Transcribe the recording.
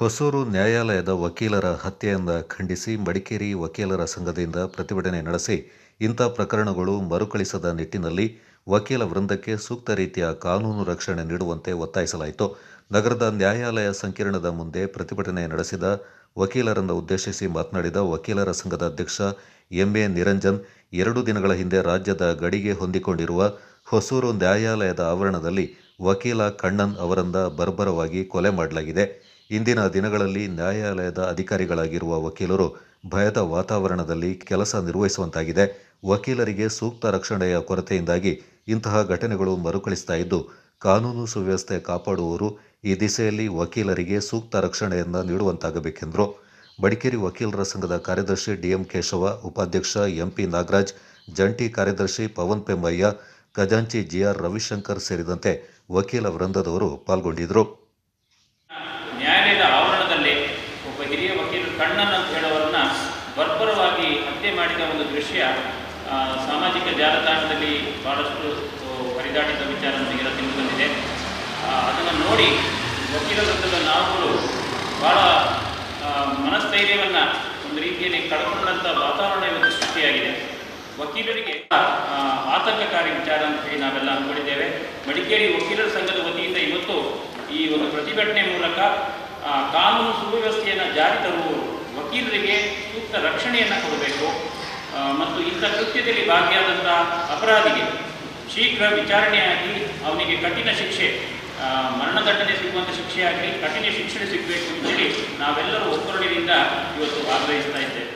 ಹೊಸೂರು ನ್ಯಾಯಾಲಯದ ವಕೀಲರ ಹತ್ಯೆಯಿಂದ ಖಂಡಿಸಿ ಮಡಿಕೇರಿ ವಕೀಲರ ಸಂಘದಿಂದ ಪ್ರತಿಭಟನೆ ನಡೆಸಿ ಇಂಥ ಪ್ರಕರಣಗಳು ಮರುಕಳಿಸದ ನಿಟ್ಟಿನಲ್ಲಿ ವಕೀಲ ವೃಂದಕ್ಕೆ ಸೂಕ್ತ ರೀತಿಯ ಕಾನೂನು ರಕ್ಷಣೆ ನೀಡುವಂತೆ ಒತ್ತಾಯಿಸಲಾಯಿತು. ನಗರದ ನ್ಯಾಯಾಲಯ ಸಂಕೀರ್ಣದ ಮುಂದೆ ಪ್ರತಿಭಟನೆ ನಡೆಸಿದ ವಕೀಲರನ್ನು ಉದ್ದೇಶಿಸಿ ಮಾತನಾಡಿದ ವಕೀಲರ ಸಂಘದ ಅಧ್ಯಕ್ಷ ಎಂಎ ನಿರಂಜನ್, ಎರಡು ದಿನಗಳ ಹಿಂದೆ ರಾಜ್ಯದ ಗಡಿಗೆ ಹೊಂದಿಕೊಂಡಿರುವ ಹೊಸೂರು ನ್ಯಾಯಾಲಯದ ಆವರಣದಲ್ಲಿ ವಕೀಲ ಕಣ್ಣನ್ ಅವರನ್ನ ಬರ್ಬರವಾಗಿ ಕೊಲೆ ಮಾಡಲಾಗಿದೆ. ಇಂದಿನ ದಿನಗಳಲ್ಲಿ ನ್ಯಾಯಾಲಯದ ಅಧಿಕಾರಿಗಳಾಗಿರುವ ವಕೀಲರು ಭಯದ ವಾತಾವರಣದಲ್ಲಿ ಕೆಲಸ ನಿರ್ವಹಿಸುವಂತಾಗಿದೆ. ವಕೀಲರಿಗೆ ಸೂಕ್ತ ರಕ್ಷಣೆಯ ಕೊರತೆಯಿಂದಾಗಿ ಇಂತಹ ಘಟನೆಗಳು ಮರುಕಳಿಸ್ತಾ ಇದ್ದು, ಕಾನೂನು ಸುವ್ಯವಸ್ಥೆ ಕಾಪಾಡುವವರು ಈ ದಿಸೆಯಲ್ಲಿ ವಕೀಲರಿಗೆ ಸೂಕ್ತ ರಕ್ಷಣೆಯನ್ನು ನೀಡುವಂತಾಗಬೇಕೆಂದರು. ಬಡಿಕೇರಿ ವಕೀಲರ ಸಂಘದ ಕಾರ್ಯದರ್ಶಿ ಡಿಎಂ ಕೇಶವ, ಉಪಾಧ್ಯಕ್ಷ ಎಂಪಿ ನಾಗರಾಜ್, ಜಂಟಿ ಕಾರ್ಯದರ್ಶಿ ಪವನ್ ಪೆಂಬಯ್ಯ ಖಜಾಂಚಿ ಜಿಆರ್ ರವಿಶಂಕರ್ ಸೇರಿದಂತೆ ವಕೀಲ ವೃಂದದವರು ಪಾಲ್ಗೊಂಡಿದ್ದರು ನ್ಯಾಯಾಲಯದ ಆವರಣದಲ್ಲಿ ಒಬ್ಬ ಹಿರಿಯ ವಕೀಲರು ಕಣ್ಣನ್ ಅಂತ ಹೇಳೋರನ್ನ ಬರ್ಬರವಾಗಿ ಹತ್ಯೆ ಮಾಡಿದ ಒಂದು ದೃಶ್ಯ ಸಾಮಾಜಿಕ ಜಾಲತಾಣದಲ್ಲಿ ಬಹಳಷ್ಟು ಹರಿದಾಡಿದ ವಿಚಾರ ನಮಗೆಲ್ಲ ತಿಳಿದು ಬಂದಿದೆ. ಅದನ್ನು ನೋಡಿ ವಕೀಲ ವೃತ್ತದ ನಾವುಗಳು ಭಾಳ ಮನಸ್ಥೈರ್ಯವನ್ನು ಒಂದು ರೀತಿಯಲ್ಲಿ ಕಳ್ಕೊಂಡಂಥ ವಾತಾವರಣ ಇವತ್ತು ಸೃಷ್ಟಿಯಾಗಿದೆ. ವಕೀಲರಿಗೆ ಆತಂಕಕಾರಿ ವಿಚಾರ ಅಂತ ಹೇಳಿ ಅಂದ್ಕೊಂಡಿದ್ದೇವೆ. ಮಡಿಕೇರಿ ವಕೀಲರ ಸಂಘದ ವತಿಯಿಂದ ಇವತ್ತು ಈ ಒಂದು ಪ್ರತಿಭಟನೆ ಮೂಲಕ ಕಾನೂನು ಸುವ್ಯವಸ್ಥೆಯನ್ನು ಜಾರಿ ತರುವವರು ವಕೀಲರಿಗೆ ಸೂಕ್ತ ರಕ್ಷಣೆಯನ್ನು ಕೊಡಬೇಕು. ಮತ್ತು ಇಂಥ ಕೃತ್ಯದಲ್ಲಿ ಭಾಗಿಯಾದಂಥ ಅಪರಾಧಿಗೆ ಶೀಘ್ರ ವಿಚಾರಣೆಯಾಗಿ ಅವನಿಗೆ ಕಠಿಣ ಶಿಕ್ಷೆ ಮರಣದಂಡನೆ ಸಿಗುವಂಥ ಶಿಕ್ಷೆಯಾಗಲಿ, ಕಠಿಣ ಶಿಕ್ಷಣ ಸಿಗಬೇಕು ಅಂತೇಳಿ ನಾವೆಲ್ಲರೂ ಒಗ್ಗರಣಿನಿಂದ ಇವತ್ತು ಆಗ್ರಹಿಸ್ತಾ ಇದ್ದೇವೆ.